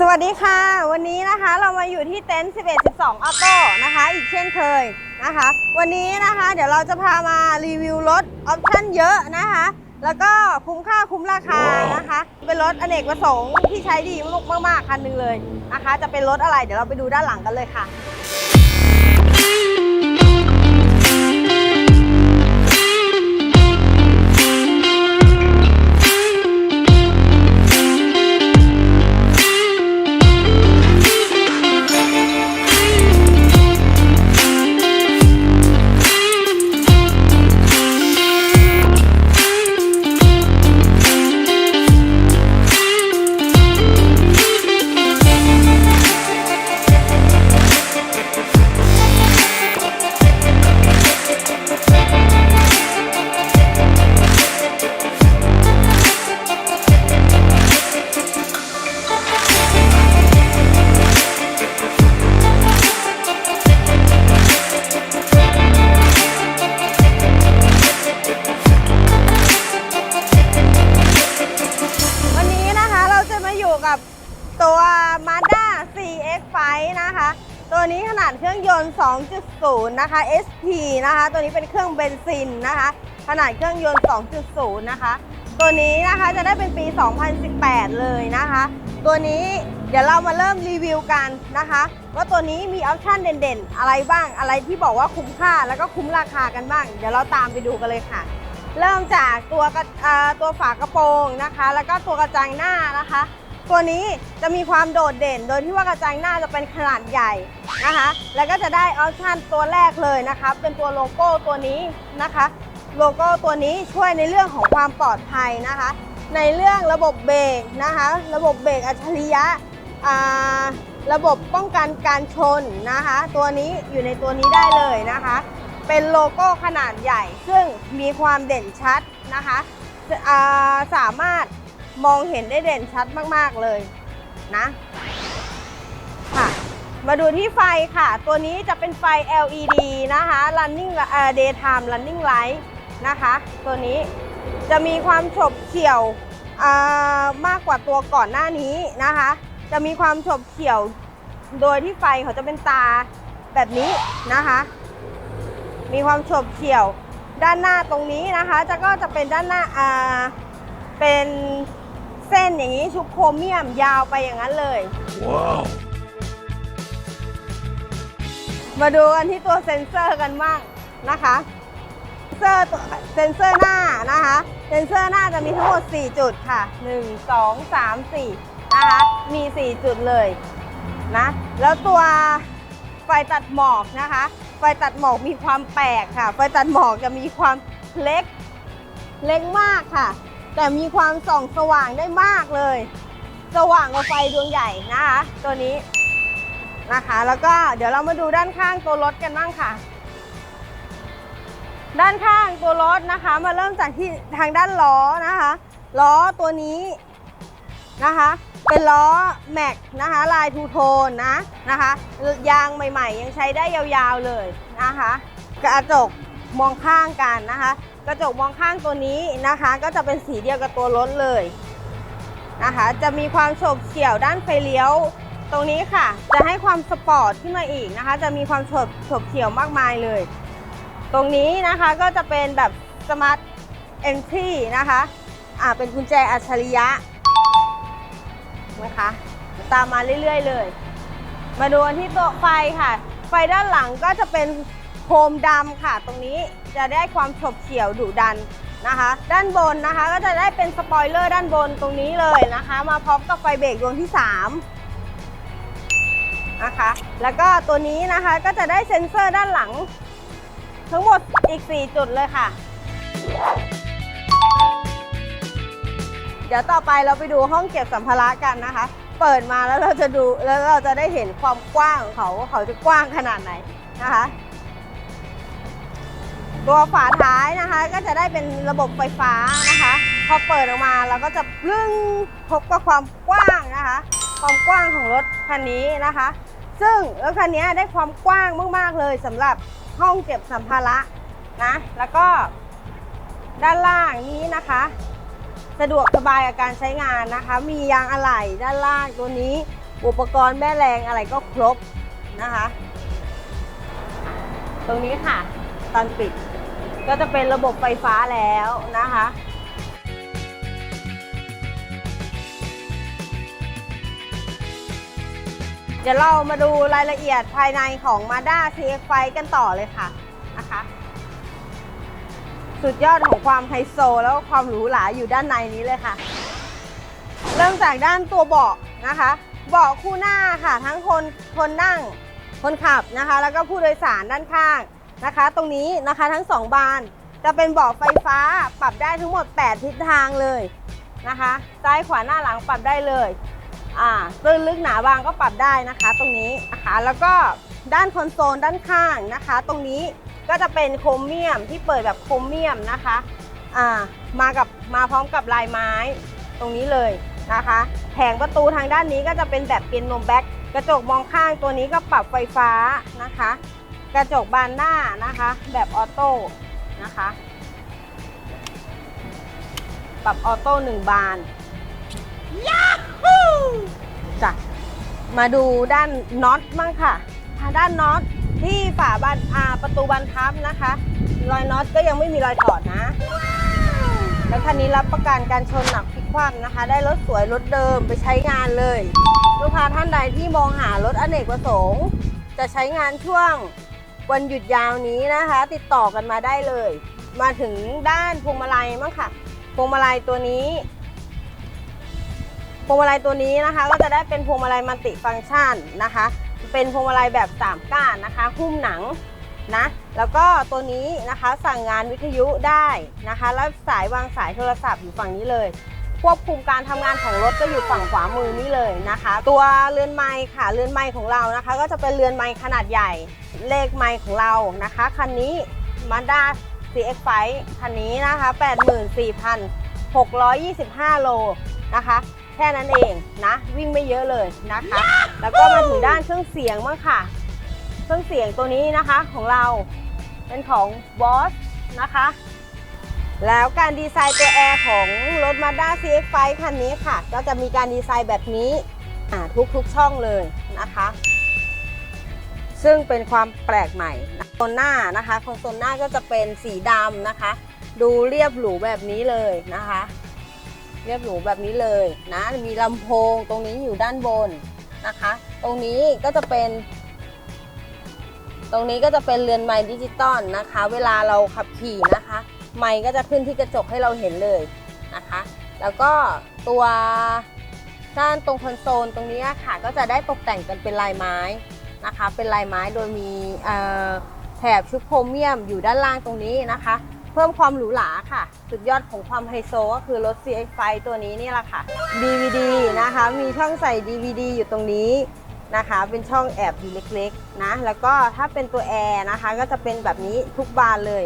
สวัสดีค่ะ วันนี้นะคะเรามาอยู่ที่เต็นท์ 11 12ออโต้นะคะ อีกเช่นเคยนะคะ วันนี้นะคะเดี๋ยวเราจะพามารีวิวรถออปชั่นเยอะนะคะ แล้วก็คุ้มค่าคุ้มราคานะคะ เป็นรถอเนกประสงค์ที่ใช้ดีมากๆคันหนึงเลยนะคะ จะเป็นรถอะไรเดี๋ยวเราไปดูด้านหลังกันเลยค่ะ นะคะ SP นะคะ ตัวนี้เป็นเครื่องเบนซินนะคะ ขนาดเครื่องยนต์ 2.0 นะคะ ตัวนี้นะคะจะได้เป็นปี 2018 เลยนะคะ ตัวนี้เดี๋ยวเรามาเริ่มรีวิวกันนะคะ ว่าตัวนี้มีออปชั่นเด่นๆ อะไรบ้างอะไรที่บอกว่าคุ้มค่าแล้วก็คุ้มราคากันบ้าง เดี๋ยวเราตามไปดูกันเลยค่ะ เริ่มจากตัวตัวฝากระโปรงนะคะ แล้วก็ตัวกระจังหน้านะคะ ตัวนี้จะมีความโดดเด่น โดยที่ว่ากระจังหน้าจะเป็นขนาดใหญ่นะคะ แล้วก็จะได้ออปชั่นตัวแรกเลยนะคะ เป็นตัวโลโก้ตัวนี้นะคะ โลโก้ตัวนี้ช่วยในเรื่องของความปลอดภัยนะคะ ในเรื่องระบบเบรกนะคะ ระบบเบรกอัจฉริยะระบบป้องกันการชนนะคะ ตัวนี้อยู่ในตัวนี้ได้เลยนะคะ เป็นโลโก้ขนาดใหญ่ ซึ่งมีความเด่นชัดนะคะสามารถ มองเห็นได้เด่นชัดมากๆเลยนะค่ะมาดูที่ไฟค่ะ ตัวนี้จะเป็นไฟ LED นะคะ running เอ่อ daytime running light นะคะ ตัวนี้จะมีความฉบเฉี่ยวมากกว่าตัวก่อนหน้านี้นะคะ จะมีความฉบเฉี่ยวโดยที่ไฟเขาจะเป็นตาแบบนี้นะคะ มีความฉบเฉี่ยวด้านหน้าตรงนี้นะคะ จะก็จะเป็นด้านหน้าอ่าเป็น เส้นอย่างนี้ชุบโครเมียมยาวไปอย่างนั้นเลย Wow. มาดูกันที่ตัวเซ็นเซอร์กันบ้างนะคะเซนเซอร์ตัวเซ็นเซอร์หน้านะคะเซ็นเซอร์หน้าจะมีทั้งหมด 4 จุดค่ะ 1 2 3 4 นะคะ มี 4 จุดเลยนะแล้วตัวไฟตัดหมอกนะคะ ไฟตัดหมอกมีความแปลกค่ะ ไฟตัดหมอกจะมีความเล็กเล็กมากค่ะ แต่มีความส่องสว่างได้มากเลย สว่างกว่าไฟดวงใหญ่นะคะ ตัวนี้นะคะ แล้วก็เดี๋ยวเรามาดูด้านข้างตัวรถกันบ้างค่ะ ด้านข้างตัวรถนะคะ มาเริ่มจากที่ทางด้านล้อนะคะล้อตัวนี้นะคะเป็นล้อแม็กนะคะลายทูโทนนะนะคะยางใหม่ ๆ ยังใช้ได้ยาวๆเลยนะคะ กระจกมองข้างกันนะคะ กระจกมองข้างตัวนี้นะคะ ก็จะเป็นสีเดียวกับตัวรถเลยนะคะ จะมีความโฉบเฉี่ยวด้านไฟเลี้ยวตรงนี้ค่ะ จะให้ความสปอร์ตขึ้นมาอีกนะคะ จะมีความโฉบโฉบเฉี่ยวมากมายเลย ตรงนี้นะคะก็จะเป็นแบบสมาร์ทเอนทรีนะคะอ่าเป็นกุญแจอัจฉริยะนะคะตามมาเรื่อยๆเลย มาดูที่ตัวไฟค่ะ ไฟด้านหลังก็จะเป็นโคมดำค่ะตรงนี้ จะได้ความฉบเฉี่ยวดุดันนะคะ ด้านบนนะคะก็จะได้เป็นสปอยเลอร์ด้านบนตรงนี้เลยนะคะ มาพร้อมกับไฟเบรกดวงที่3นะคะแล้วก็ตัวนี้นะคะก็จะได้เซ็นเซอร์ด้านหลัง ทั้งหมดอีก 4 จุดเลยค่ะ เดี๋ยวต่อไปเราไปดูห้องเก็บสัมภาระกันนะคะ เปิดมาแล้วเราจะดูแล้วเราจะได้เห็นความกว้างของเขาเขาจะกว้างขนาดไหนนะคะ ตัวฝาท้ายนะคะ ก็จะได้เป็นระบบไฟฟ้านะคะ พอเปิดออกมาเราก็จะปลึ้งพบกับความกว้างนะคะ ความกว้างของรถคันนี้นะคะ ซึ่งรถคันนี้ได้ความกว้างมากๆเลยสำหรับห้องเก็บสัมภาระนะ แล้วก็ด้านล่างนี้นะคะ สะดวกสบายกับการใช้งานนะคะ มียางอะไหล่ด้านล่างตัวนี้ อุปกรณ์แม่แรงอะไรก็ครบนะคะ ตรงนี้ค่ะตอนปิด ก็จะเป็นระบบไฟฟ้าแล้วนะคะ เดี๋ยวเรามาดูรายละเอียดภายในของ Mazda CX-5 กันต่อเลยค่ะนะคะ สุดยอดของความไฮโซแล้วก็ความหรูหราอยู่ด้านในนี้เลยค่ะ เริ่มจากด้านตัวเบาะนะคะ เบาะคู่หน้าค่ะ ทั้งคนคนนั่งคนขับนะคะ แล้วก็ผู้โดยสารด้านข้าง นะคะ ตรงนี้นะคะทั้งสองบานจะเป็นเบาะไฟฟ้าปรับได้ทั้งหมด 8 ทิศทางเลยนะคะซ้ายขวาหน้าหลังปรับได้เลยอ่าตื้นลึกหนาบางก็ปรับได้นะคะ ตรงนี้นะคะแล้วก็ด้านคอนโซลด้านข้างนะคะ ตรงนี้ก็จะเป็นโครเมียมที่เปิดแบบโครเมียมนะคะอ่ามากับมาพร้อมกับลายไม้ตรงนี้เลยนะคะแผงประตูทางด้านนี้ก็จะเป็นแบบเปียโนแบ็กกระจกมองข้างตัวนี้ก็ปรับไฟฟ้านะคะ กระจกบานหน้านะคะ แบบออโต้นะคะ ปรับออโต้หนึ่งบานจ้ะมาดูด้านน็อตบ้างค่ะทางด้านน็อตที่ฝาบานอาประตูบานพับนะคะ รอยน็อตก็ยังไม่มีรอยถอดนะ แล้วคันนี้รับประกันการชนหนักพลิกคว่ำนะคะ ได้รถสวยรถเดิมไปใช้งานเลย ลูกค้าท่านใดที่มองหารถอเนกประสงค์ จะใช้งานช่วง วันหยุดยาวนี้นะคะ ติดต่อกันมาได้เลย มาถึงด้านพวงมาลัยมั้งค่ะพวงมาลัยตัวนี้พวงมาลัยตัวนี้นะคะ ก็จะได้เป็นพวงมาลัยมัลติฟังก์ชันนะคะ เป็นพวงมาลัยแบบ3ก้านนะคะ หุ้มหนังนะแล้วก็ตัวนี้นะคะสั่งงานวิทยุได้นะคะ แล้วสายวางสายโทรศัพท์อยู่ฝั่งนี้เลย ควบคุมการทำงานของรถก็อยู่ฝั่งขวามือนี้เลยนะคะ ตัวเรือนไม้ค่ะเรือนไม้ของเรานะคะ ก็จะเป็นเรือนไม้ขนาดใหญ่เลขไม้ของเรานะคะคันนี้ Mazda CX-5 คันนี้นะคะ 84,625 โลนะคะแค่นั้นเองนะวิ่งไม่เยอะเลยนะคะ แล้วก็มาถึงด้านเครื่องเสียงบ้างค่ะ เครื่องเสียงตัวนี้นะคะของเราเป็นของ Boss นะคะ แล้วการดีไซน์ตัวแอร์ของรถ Mazda CX-5 คันนี้ค่ะ ก็จะมีการดีไซน์แบบนี้อ่าทุกช่องเลยนะคะ ซึ่งเป็นความแปลกใหม่นะโซนหน้านะคะคอนโซลหน้าก็จะเป็นสีดำนะคะ ดูเรียบหรูแบบนี้เลยนะคะ เรียบหรูแบบนี้เลยนะมีลำโพงตรงนี้อยู่ด้านบนนะคะ ตรงนี้ก็จะเป็นตรงนี้ก็จะเป็นเรือนไม้ดิจิตอลนะคะ เวลาเราขับขี่นะคะ ไม้ก็จะขึ้นที่กระจกให้เราเห็นเลยนะคะ แล้วก็ตัวด้านตรงคอนโซลตรงนี้ค่ะก็จะได้ตกแต่งกันเป็นลายไม้นะคะ เป็นลายไม้โดยมีแถบชุดโครเมียมอยู่ด้านล่างตรงนี้นะคะ เพิ่มความหรูหราค่ะ สุดยอดของความไฮโซก็คือรถ CX-5 ตัวนี้นี่แหละค่ะ DVD นะคะ มีช่องใส่ DVD อยู่ตรงนี้นะคะ เป็นช่องแอบอยู่เล็กๆนะ แล้วก็ถ้าเป็นตัวแอร์นะคะ ก็จะเป็นแบบนี้ทุกบานเลย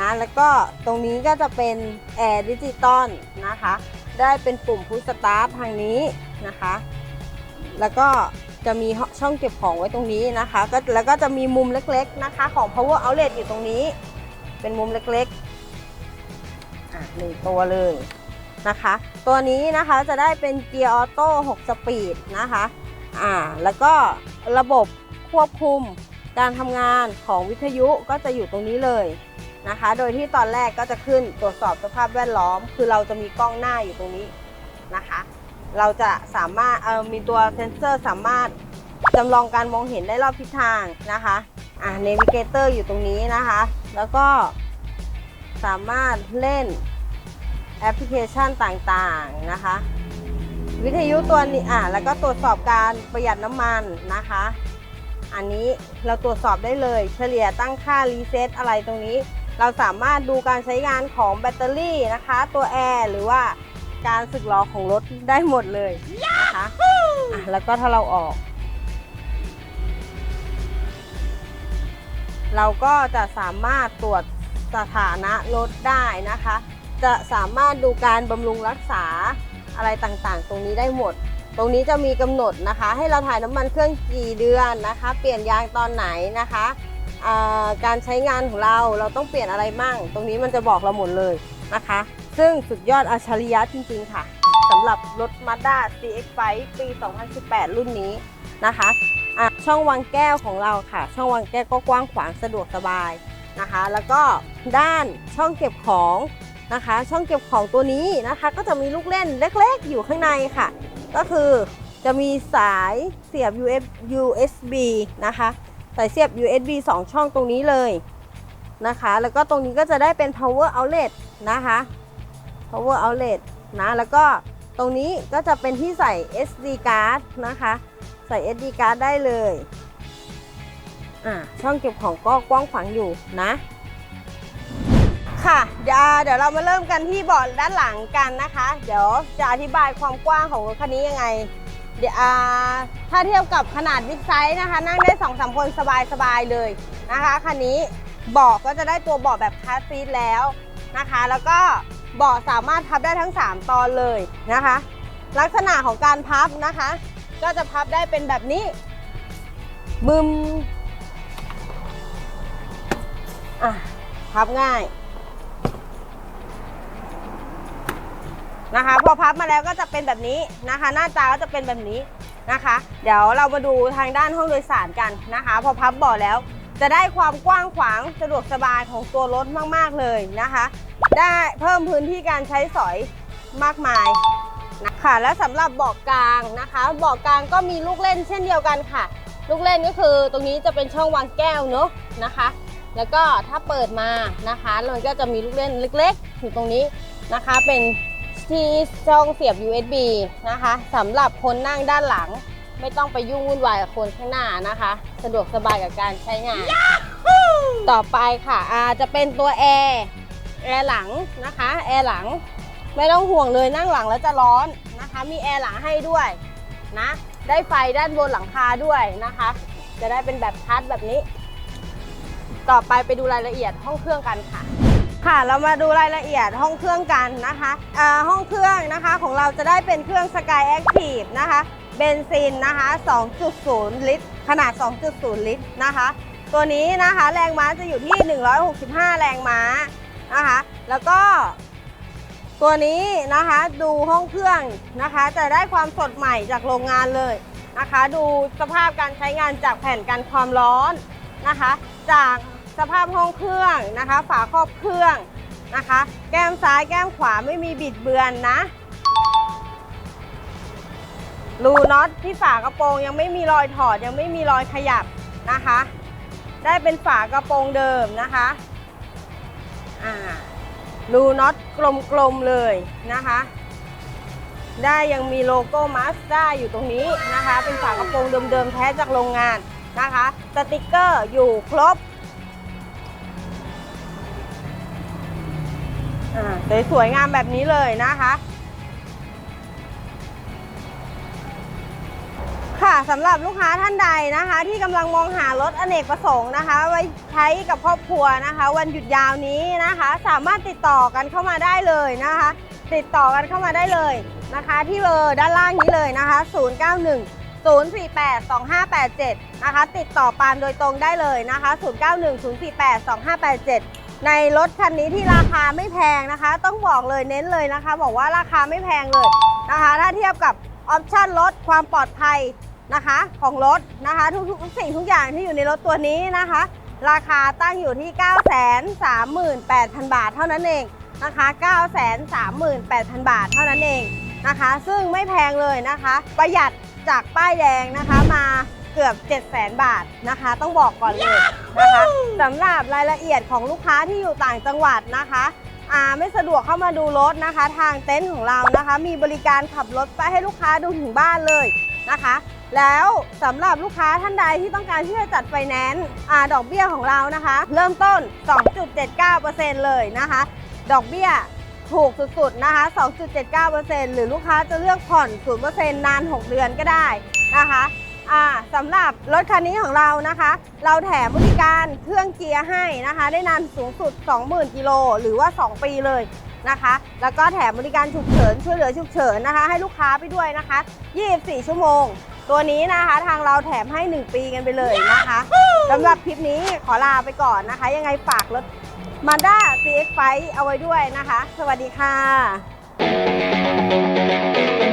นะแล้วก็ตรงนี้ก็จะเป็นแอร์ดิจิตอลนะคะ ได้เป็นปุ่มพุชสตาร์ททางนี้นะคะ แล้วก็จะมีช่องเก็บของไว้ตรงนี้นะคะก็แล้วก็จะมีมุมเล็กๆนะคะ ของ power outlet อยู่ตรงนี้ เป็นมุมเล็กๆอะหนึ่งตัวเลยนะคะ ตัวนี้นะคะจะได้เป็นเกียร์ออโต้6สปีดนะคะอ่าแล้วก็ระบบควบคุมการทำงานของวิทยุก็จะอยู่ตรงนี้เลย นะคะ โดยที่ตอนแรกก็จะขึ้นตรวจสอบสภาพแวดล้อม คือเราจะมีกล้องหน้าอยู่ตรงนี้นะคะ เราจะสามารถเออมีตัวเซนเซอร์สามารถจำลองการมองเห็นได้รอบทิศทางนะคะอ่าเนวิเกเตอร์อยู่ตรงนี้นะคะ แล้วก็สามารถเล่นแอปพลิเคชันต่างๆนะคะ วิทยุตัวนี้อ่าแล้วก็ตรวจสอบการประหยัดน้ำมันนะคะ อันนี้เราตรวจสอบได้เลย เฉลี่ยตั้งค่ารีเซ็ตอะไรตรงนี้ เราสามารถดูการใช้งานของแบตเตอรี่นะคะ ตัวแอร์หรือว่าการสึกหรอของรถได้หมดเลยนะคะอะแล้วก็ถ้าเราออก เราก็จะสามารถตรวจสถานะรถได้นะคะ จะสามารถดูการบำรุงรักษาอะไรต่างๆ ตรงนี้ได้หมด ตรงนี้จะมีกำหนดนะคะ ให้เราถ่ายน้ำมันเครื่องกี่เดือนนะคะ เปลี่ยนยางตอนไหนนะคะอ่า การใช้งานของเราเราต้องเปลี่ยนอะไรมั่ง ตรงนี้มันจะบอกเราหมดเลยนะคะ ซึ่งสุดยอดอัจฉริยะจริงๆค่ะสำหรับรถ Mazda CX-5 ปี 2018 รุ่นนี้นะคะะช่องวางแก้วของเราค่ะ ช่องวางแก้วก็กว้างขวางสะดวกสบายนะคะ แล้วก็ด้านช่องเก็บของนะคะ ช่องเก็บของตัวนี้นะคะ ก็จะมีลูกเล่นเล็กๆ อยู่ข้างในค่ะ ก็คือจะมีสายเสียบ USB นะคะ สายเสียบ USB 2 ช่องตรงนี้เลยนะคะ แล้วก็ตรงนี้ก็จะได้เป็น power outlet นะคะ power outlet นะ แล้วก็ตรงนี้ก็จะเป็นที่ใส่ SD card นะคะ ใส่ SD card ได้เลยอ่าช่องเก็บของก็กว้างขวางอยู่นะ ค่ะเดี๋ยวเดี๋ยวเรามาเริ่มกันที่เบาะด้านหลังกันนะคะ เดี๋ยวจะอธิบายความกว้างของรถคันนี้ยังไง เดี๋ยวอ่าถ้าเทียบกับขนาดบิ๊กไซส์นะคะ นั่งได้2อสคนสบายๆเลยนะคะคันนี้เบาะก็จะได้ตัวเบาะแบบคาซีทแล้วนะคะ แล้วก็เบาะสามารถพับได้ทั้ง 3 ตอนเลยนะคะ ลักษณะของการพับนะคะ ก็จะพับได้เป็นแบบนี้บึมอะพับง่าย นะคะ พอพับมาแล้วก็จะเป็นแบบนี้นะคะ หน้าตาก็จะเป็นแบบนี้นะคะ เดี๋ยวเรามาดูทางด้านห้องโดยสารกันนะคะ พอพับเบาะแล้ว จะได้ความกว้างขวางสะดวกสบายของตัวรถมากๆเลยนะคะ ได้เพิ่มพื้นที่การใช้สอยมากมายนะคะและสำหรับเบาะกลางนะคะเบาะกลางก็มีลูกเล่นเช่นเดียวกันค่ะ ลูกเล่นก็คือตรงนี้จะเป็นช่องวางแก้วเนอะนะคะ แล้วก็ถ้าเปิดมานะคะมันก็จะมีลูกเล่นเล็กๆอยู่ตรงนี้นะคะเป็น ที่ช่องเสียบ USB นะคะสำหรับคนนั่งด้านหลัง ไม่ต้องไปยุ่งวุ่นวายกับคนข้างหน้านะคะ สะดวกสบายกับการใช้งาน ต่อไปค่ะอาจะเป็นตัวแอร์แอร์หลังนะคะแอร์หลังไม่ต้องห่วงเลยนั่งหลังแล้วจะร้อนนะคะ มีแอร์หลังให้ด้วยนะได้ไฟด้านบนหลังคาด้วยนะคะ จะได้เป็นแบบชัดแบบนี้ ต่อไปไปดูรายละเอียดห้องเครื่องกันค่ะ ค่ะ เรามาดูรายละเอียดห้องเครื่องกันนะคะห้องเครื่องนะคะของเราจะได้เป็นเครื่อง Sky Active นะคะเบนซินนะคะ 2.0 ลิตร ขนาด 2.0 ลิตรนะคะ ตัวนี้นะคะแรงม้าจะอยู่ที่ 165 แรงม้านะคะ แล้วก็ตัวนี้นะคะดูห้องเครื่องนะคะ จะได้ความสดใหม่จากโรงงานเลยนะคะ ดูสภาพการใช้งานจากแผ่นกันความร้อนนะคะ จาก สภาพห้องเครื่องนะคะ ฝาครอบเครื่องนะคะ แก้มซ้ายแก้มขวาไม่มีบิดเบือนนะ รูน็อตที่ฝากระโปรงยังไม่มีรอยถอดยังไม่มีรอยขยับนะคะ ได้เป็นฝากระโปรงเดิมนะคะอ่ารูน็อตกลมๆเลยนะคะ ได้ยังมีโลโก้มาสด้าอยู่ตรงนี้นะคะ เป็นฝากระโปรงเดิมๆแท้จากโรงงานนะคะ สติกเกอร์อยู่ครบ สวยๆงามแบบนี้เลยนะคะค่ะสำหรับลูกค้าท่านใดนะคะ ที่กำลังมองหารถอเนกประสงค์นะคะ ไว้ใช้กับครอบครัวนะคะ วันหยุดยาวนี้นะคะ สามารถติดต่อกันเข้ามาได้เลยนะคะ ติดต่อกันเข้ามาได้เลยนะคะ ที่เบอร์ด้านล่างนี้เลยนะคะ 091 048 2587 นะคะ ติดต่อปานโดยตรงได้เลยนะคะ 091 048 2587 ในรถคันนี้ที่ราคาไม่แพงนะคะ ต้องบอกเลยเน้นเลยนะคะ บอกว่าราคาไม่แพงเลยนะคะ ถ้าเทียบกับออปชั่นรถความปลอดภัยนะคะของรถนะคะทุกๆสิ่งทุกอย่างที่อยู่ในรถตัวนี้นะคะ ราคาตั้งอยู่ที่ 938,000 บาทเท่านั้นเองนะคะ 938,000 บาทเท่านั้นเองนะคะ ซึ่งไม่แพงเลยนะคะ ประหยัดจากป้ายแดงนะคะมา เกือบ700,000 บาทนะคะ ต้องบอกก่อนเลยนะคะสำหรับรายละเอียดของลูกค้าที่อยู่ต่างจังหวัดนะคะอ่าไม่สะดวกเข้ามาดูรถนะคะ ทางเต็นท์ของเรานะคะ มีบริการขับรถไปให้ลูกค้าดูถึงบ้านเลยนะคะ แล้วสำหรับลูกค้าท่านใดที่ต้องการที่จะจัดไฟแนนซ์อ่าดอกเบี้ยของเรานะคะ เริ่มต้น 2.79%เลยนะคะ ดอกเบี้ยถูกสุดๆนะคะ 2.79%หรือลูกค้าจะเลือกผ่อน 0%นาน 6 เดือนก็ได้นะคะ อ่าสำหรับรถคันนี้ของเรานะคะ เราแถมบริการเครื่องเกียร์ให้นะคะ ได้นานสูงสุด 20,000กิโลหรือว่า 2 ปีเลยนะคะ แล้วก็แถมบริการฉุกเฉินช่วยเหลือฉุกเฉินนะคะ ให้ลูกค้าไปด้วยนะคะ 24 ชั่วโมง ตัวนี้นะคะทางเราแถมให้ 1 ปีกันไปเลยนะคะสำหรับคลิปนี้ขอลาไปก่อนนะคะ ยังไงฝากรถ Mazda CX-5 เอาไว้ด้วยนะคะ สวัสดีค่ะะ